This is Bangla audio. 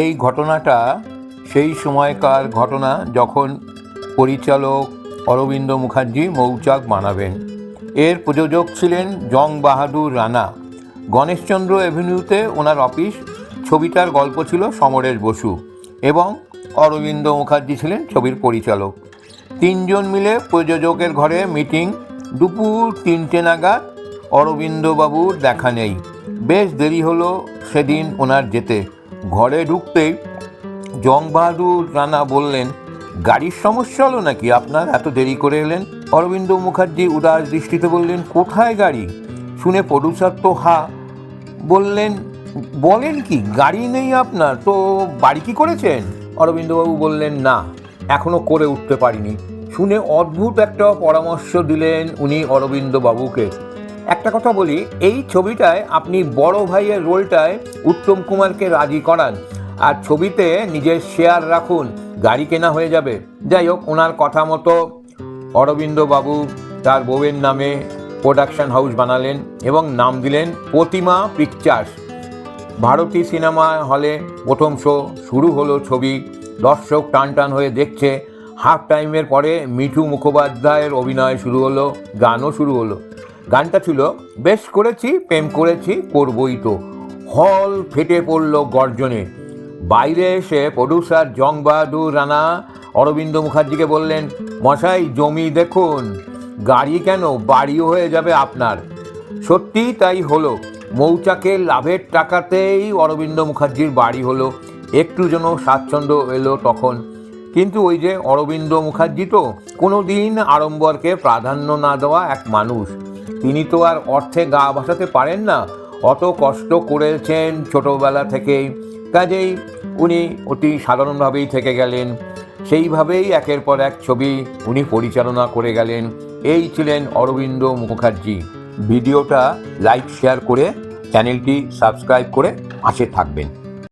এই ঘটনাটা সেই সময়কার ঘটনা যখন পরিচালক অরবিন্দ মুখার্জি মৌচাক বানাবেন। এর প্রযোজক ছিলেন জং বাহাদুর রানা। গণেশচন্দ্র এভিনিউতে ওনার অফিস, ছবিটার গল্প ছিল সমরেশ বসু এবং অরবিন্দ মুখার্জি ছিলেন ছবির পরিচালক। তিনজন মিলে প্রযোজকের ঘরে মিটিং, দুপুর তিনটে নাগাদ অরবিন্দবাবুর দেখা নেই। বেশ দেরি হলো সেদিন ওনার যেতে। ঘরে ঢুকতেই জং বাহাদুর রানা বললেন, গাড়ির সমস্যা হলো নাকি? আপনার এত দেরি করে এলেন? অরবিন্দ মুখার্জি উদাস দৃষ্টিতে বললেন, কোথায় গাড়ি? শুনে প্রডিউসার তো হা বললেন, বলেন কি, গাড়ি নেই আপনার, তো বাড়ি কি করেছেন? অরবিন্দবাবু বললেন, না, এখনও করে উঠতে পারিনি। শুনে অদ্ভুত একটা পরামর্শ দিলেন উনি অরবিন্দ বাবুকে একটা কথা বলি, এই ছবিটায় আপনি বড় ভাইয়ের রোলটায় উত্তম কুমারকে রাজি করান। আর ছবিতে নিজের শেয়ার রাখুন, গাড়ি কেনা হয়ে যাবে। যাই হোক, ওনার কথা মতো অরবিন্দ বাবু তার বউয়ের নামে প্রোডাকশন হাউস বানালেন এবং নাম দিলেন প্রতিমা পিকচার্স ভারতী সিনেমা হলে প্রথম শো শুরু হলো ছবি। দর্শক টান টান হয়ে দেখছে। হাফ টাইমের পরে মিঠু মুখোপাধ্যায়ের অভিনয় শুরু হলো, গানও শুরু হলো। গানটা ছিল, বেশ করেছি, প্রেম করেছি, করবই তো। হল ফেটে পড়ল গর্জনে। বাইরে এসে প্রডিউসার জং বাহাদুর রানা অরবিন্দ মুখার্জিকে বললেন, মশাই, জমি দেখুন, গাড়ি কেন বাড়িও হয়ে যাবে আপনার? সত্যিই তাই হলো মৌচাকের লাভের টাকাতেই অরবিন্দ মুখার্জির বাড়ি হলো, একটু যেন স্বাচ্ছন্দ্য এলো তখন। কিন্তু ওই যে অরবিন্দ মুখার্জি তো কোনো দিন আড়ম্বরকে প্রাধান্য না দেওয়া এক মানুষ। তিনি তো আর অর্থে গা ভাসাতে পারেন না। অত কষ্ট করেছেন ছোটোবেলা থেকেই। কাজেই উনি অতি সাধারণভাবেই থেকে গেলেন। সেইভাবেই একের পর এক ছবি উনি পরিচালনা করে গেলেন। এই ছিলেন অরবিন্দ মুখার্জি। ভিডিওটা লাইক, শেয়ার করে চ্যানেলটি সাবস্ক্রাইব করে পাশে থাকবেন।